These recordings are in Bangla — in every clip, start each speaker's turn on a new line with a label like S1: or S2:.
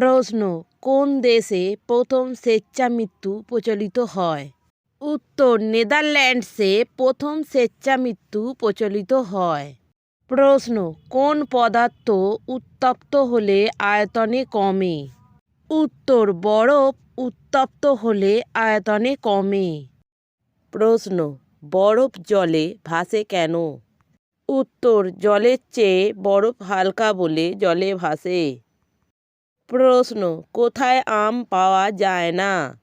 S1: প্রশ্ন, কোন দেশে প্রথম স্বেচ্ছামৃত্যু প্রচলিত হয়? উত্তর, নেদারল্যান্ডসে প্রথম স্বেচ্ছামৃত্যু প্রচলিত হয়। প্রশ্ন, কোন পদার্থ উত্তপ্ত হলে আয়তনে কমে? উত্তর, বরফ উত্তপ্ত হলে আয়তনে কমে। প্রশ্ন, বরফ জলে ভাসে কেন? উত্তর, জলের চেয়ে বরফ হালকা বলে জলে ভাসে। প্রশ্ন, কোথায় আম পাওয়া যায় না?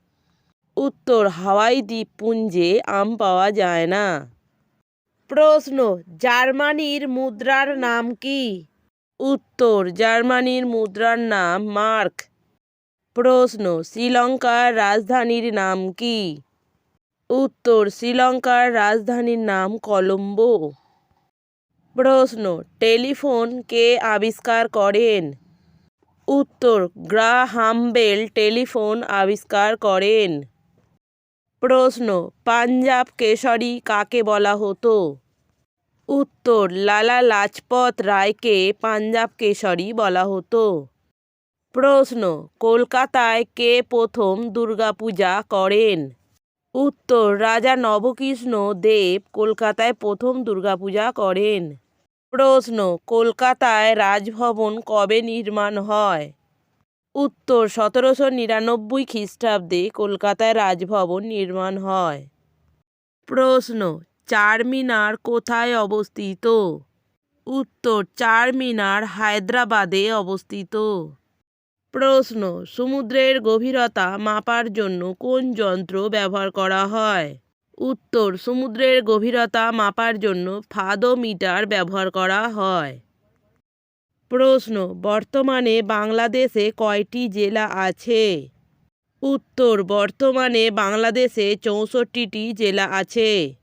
S1: উত্তর হাওয়াই দ্বীপপুঞ্জে আম পাওয়া যায় না। প্রশ্ন, জার্মানির মুদ্রার নাম কি? উত্তর, জার্মানির মুদ্রার নাম মার্ক। প্রশ্ন, শ্রীলঙ্কার রাজধানীর নাম কি? উত্তর, শ্রীলঙ্কার রাজধানীর নাম কলম্বো। প্রশ্ন, টেলিফোন কে আবিষ্কার করেন? উত্তর, গ্রাহাম বেল টেলিফোন আবিষ্কার করেন। প্রশ্ন, পাঞ্জাব কেশরী কাকে বলা হতো? উত্তর, লালা লাজপত রায়কে পাঞ্জাব কেশরী বলা হতো। প্রশ্ন, কলকাতায় কে প্রথম দুর্গাপূজা করেন? উত্তর, রাজা নবকৃষ্ণ দেব কলকাতায় প্রথম দুর্গাপূজা করেন। প্রশ্ন, কলকাতায় রাজভবন কবে নির্মাণ হয়? উত্তর, সতেরোশো নিরানব্বই খ্রিস্টাব্দে কলকাতায় রাজভবন নির্মাণ হয়। প্রশ্ন, চারমিনার কোথায় অবস্থিত? উত্তর, চারমিনার হায়দ্রাবাদে অবস্থিত। প্রশ্ন, সমুদ্রের গভীরতা মাপার জন্য কোন যন্ত্র ব্যবহার করা হয়? উত্তর, সমুদ্রের গভীরতা মাপার জন্য ফাদোমিটার ব্যবহার করা হয়। প্রশ্ন, বর্তমানে বাংলাদেশে কয়টি জেলা আছে? উত্তর, বর্তমানে বাংলাদেশে চৌষট্টিটি জেলা আছে।